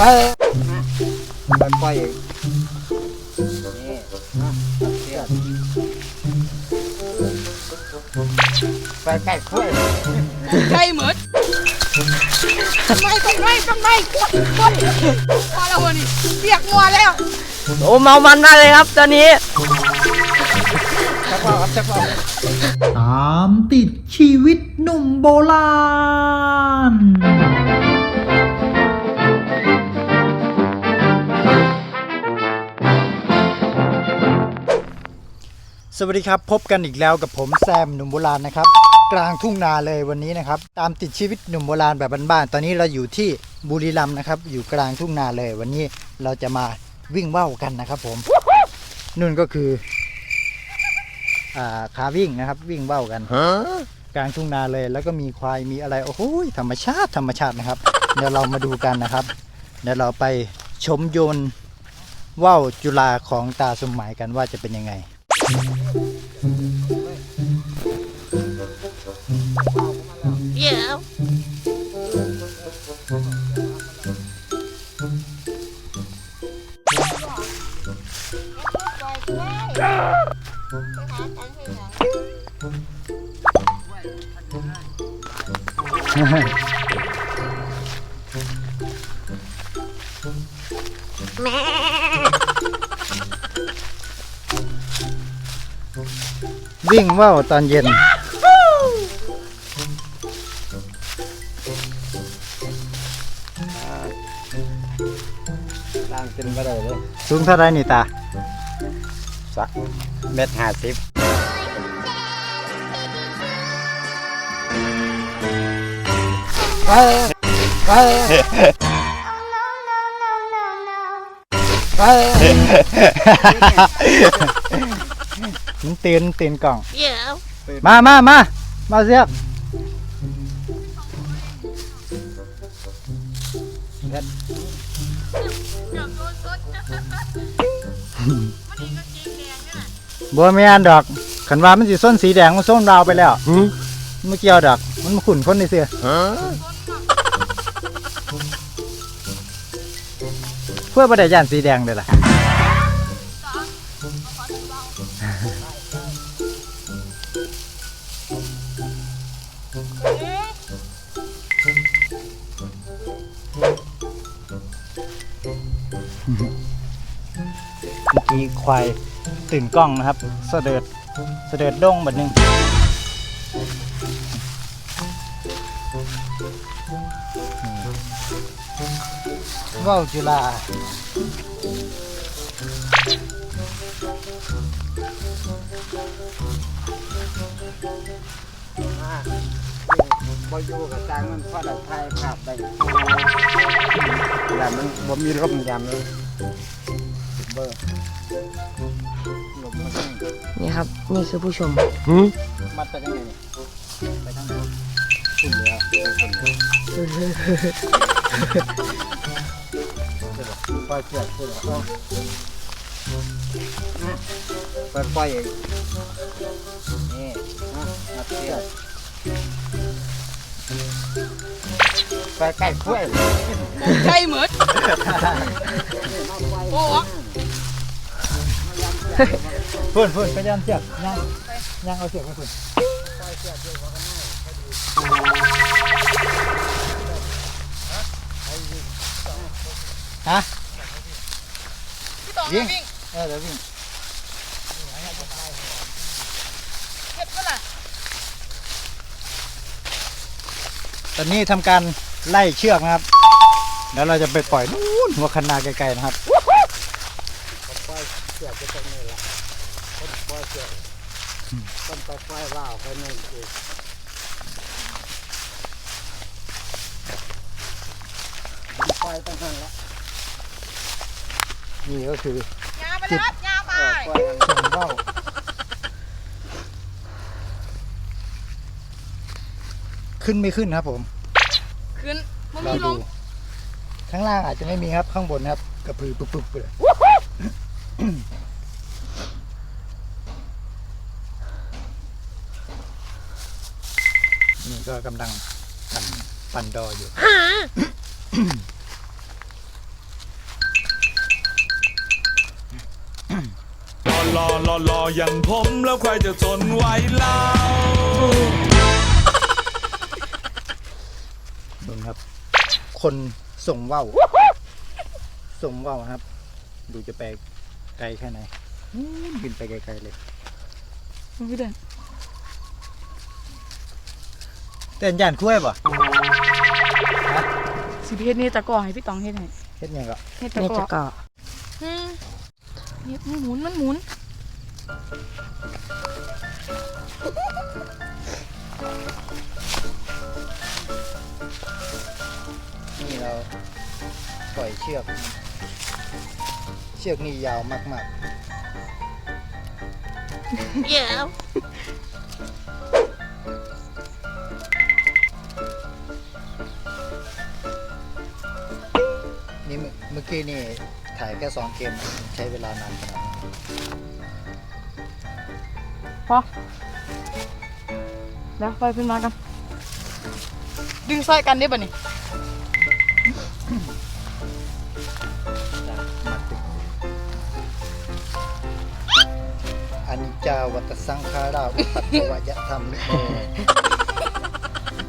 ไปไปปล่อยอีกนี่นะเสียไปไก่คุ้ยใจเหมือนทำไมทำไมทำไมกดกดมาแล้ววันนี้เรียกงัวแล้วโอ้เมามันมากเลยครับ ตอนนี้ชักว่าครับชักว่าตามติดชีวิตหนุ่มโบราณ สวัสดีครับ พบกันอีกแล้วกับผมแซมหนุ่มโบราณนะครับ กลางทุ่งนาเลยวันนี้นะครับ ตามติดชีวิตหนุ่มโบราณแบบบ้านๆตอนนี้เราอยู่ที่บุรีรัมย์นะครับ อยู่กลางทุ่งนาเลย วันนี้เราจะมาวิ่งว่าวกันนะครับ ผมนุ่นก็คืออ่าขาวิ่งนะครับ วิ่งเบ้ากันกลางทุ่งนาเลย แล้วก็มีควายมีอะไรโอ้โหธรรมชาติธรรมชาตินะครับ เดี๋ยวเรามาดูกันนะครับ เดี๋ยวเราไปชมโยนว่าวจุฬาของตาสมหมายกันว่าจะเป็นยังไง เดี๋ยว วิ่งว่าวตอนเย็น ล่างขึ้นไปได้เลยสูงเท่าไรนี่ตา สักเม็ดห้าสิบไปไปไป มันตื่นตื่นกล่อง เดี๋ยวมามามามาเสียกเดี๋ยวโดนต้นมันนี่ก็จีแดงเนี่ยบัวไม่อันดอกขันว่ามันสีส้นสีแดงมันส้นดาวไปแล้วมันเกี่ยวดอก มันมาขุนคนในเสือเพื่อประเดี๋ยานสีแดงเลยล่ะ มื่อกี้ควายตื่นกล้องนะครับ เสด็จเสด็จด้งแบบนึงว่าวจุฬา บอยู่กับจางมันพอได้ถ่ายภาพได้ยามมันบ่มีลมยามเลยเบอร์ลมมันแห้งนี่ครับ นี่คือผู้ชมมัดไปยังไงเนี่ยไปทางไหนขึ้นแล้วไปขึ้นแล้วปล่อยเสือกขึ้นแล้วเอาไปปล่อยอีกนี่นะมัดเสือกไปไก่คุ้ยใจเหมือนโอ้โหพุ่นพุ่นไปยันเสียกย่างย่างเอาเสียก ไปพุ่นฮะพี่ต่อมาวิ่งเออเดี๋ยววิ่ง เก็บก็ล่ะ ตอนนี้ทำการไล่เชือกนะครับ แล้วเราจะไปปล่อยนู่นหัวคันนาไกลๆนะครับปล่อยเสือกจะตรงนี้ละคนปล่อยเสือกคนไปปล่อยว่าวไปนู่นอีกปล่อยตั้งนั้นละนี่ก็คือยาไปเลยครับยาไป ขึ้นไม่ขึ้นครับผมขึ้นมันเรามีลดูมข้างล่างอาจจะไม่มีครับข้างบนครับกระพือปุ๊บปุ๊บเลยนี่ก็กำลังปั่นปั่นดออยู่ รอรอรอรออย่างผมแล้วใครจะทนไหวเล่า ดูครับ คนส่งว่าวส่งว่าวครับ ดูจะไปไกลแค่ไหนอู้บินไปไกลๆเลยพี่เดินเต้นย่านคุ้ยป่ะสิเพชรนี่ตะกร้อให้พี่ตองเฮ็ดให้เฮ็ดหยังก็เฮ็ดตะนี่กร้จะอเกาะอืมเนี่ยมันหมุนมันหมุนนี่ อยเชือก เชือกนี่ยาวมากๆนี่เมื่อเมื่อกี้นี่ถ่ายแค่สองเกมใช้เวลานานขนาดนี้พอเดี๋ยวไปขึ้นมากัน ดึงซอยกันได้ป่ะนี่ จจาวัตสังขาราอุปัตตวยธรรมนิโม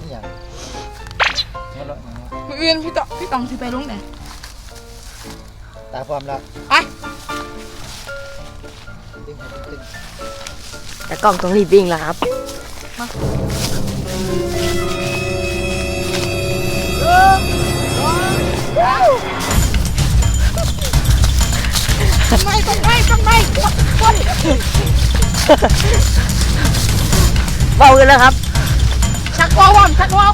นี่อย่างนี่ละอย่างวะมืออื่นพี่ตองพี่ตองสิไปลงไหนตาพร้อมแล้วไปดึงให้ตึงแต่กล้องต้องรีบวิ่งแล้วครับไม่ ต้องไม่ต้องไม่กดกดเบากันแล้วครับ ชักวอลวอมชักวอล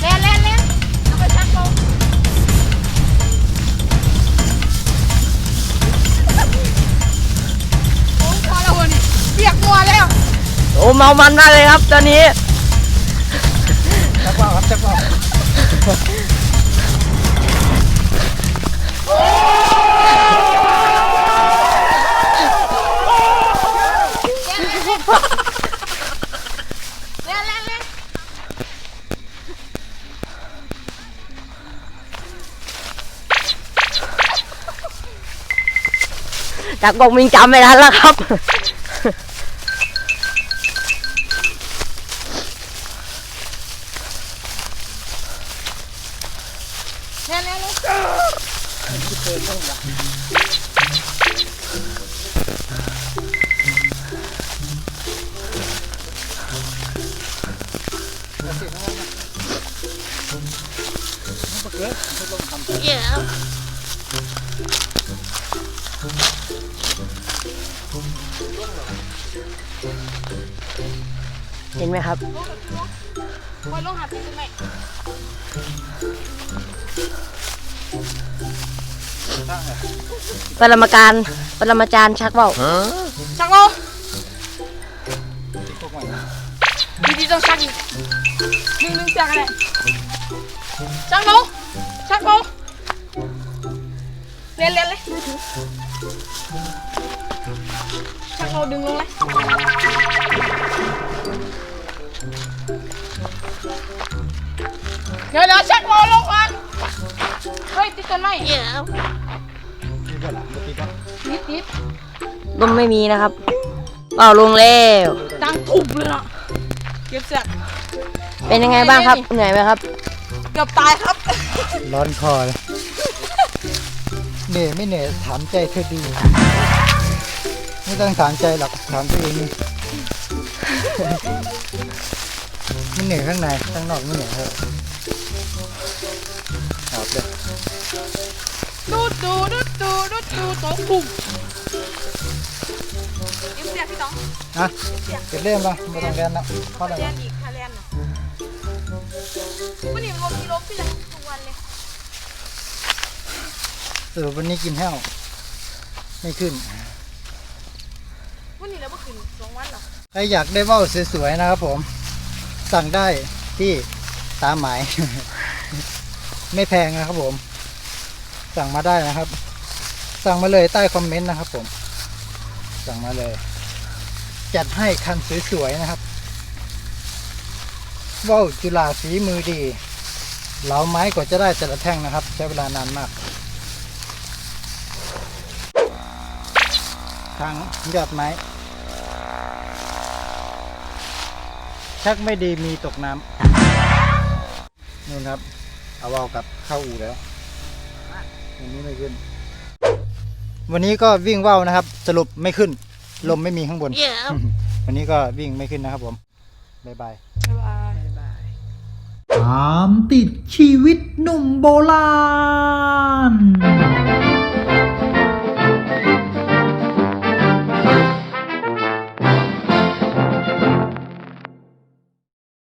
เล่นเล่นเล่นเอาไปชักวอลโอ้พอแล้ววันนี้เปียกมัวแล้ว โอ้เมามันมากเลยครับ ตอนนี้ จากกงวิ่งจำไม่ทันแล้วครับเล่นเล่นเล่น เห็นไหมครับ คอยลงหาพี่ไหมปรมาการปรมาจารย์ชักเบาชักวอลพวกใหม่ดีๆต้องชักอีกหนึ่งหนึ่งเสียกันเลยชักลงชักลงเล่นเล่นเลย ชักลงดึงลงเลยเดี๋ยวเดี๋ยวชักลงลงก่อนเฮ้ยติดต้นไม้ที่ก็หลังเมื่อกี้ก็ติดติดลมไม่มีนะครับเบาลงแล้วดังทุบเลยเนาะเก็บเสียเป็นยังไงบ้างครับเหนื่อยไหมครับเกือบตายครับ ร้อนคอเลยเหนื่อยไม่เหนื่อยถามใจเธอดี ไม่ต้องถามใจหรอกถามตัวเองนี่มันเหนื่อยข้างในข้างนอกไม่เหนื่อยเท่าไหร่หอบเลยดูดูดูดูดูดูโต๊ะปุ่มเอ็มเสียพี่ต้องอะเก็บเล่มละไม่ต้องแกนแล้วเข้าเลยเรียนอีกค่ะเรียนน่ะวันนี้ลมมีลมพี่ยังทุกวันเลยสรุปวันนี้กินแห้วไม่ขึ้น วันนี้เราเมื่อคืนสองวันหรอใครอยากได้ว่าวสวยๆนะครับผม สั่งได้ที่ตามหมาย ไม่แพงนะครับผม สั่งมาได้นะครับ สั่งมาเลยใต้คอมเมนต์นะครับผม สั่งมาเลย จัดให้คันสวยๆนะครับว่าวจุฬาสีมือดี เหลาไม้กว่าจะได้แต่ละแท่งนะครับ ใช้เวลานานมาก ทางยอดไม้ ชักไม่ดีมีตกน้ำนู่นครับ เอาเอากลับเข้าอู่แล้ววันนี้ไม่ขึ้น วันนี้ก็วิ่งว่าวนะครับ สรุปไม่ขึ้น ลมไม่มีข้างบน วันนี้ก็วิ่งไม่ขึ้นนะครับผมบ๊ายบายบ๊ายบายตามติดชีวิตหนุ่มโบราณ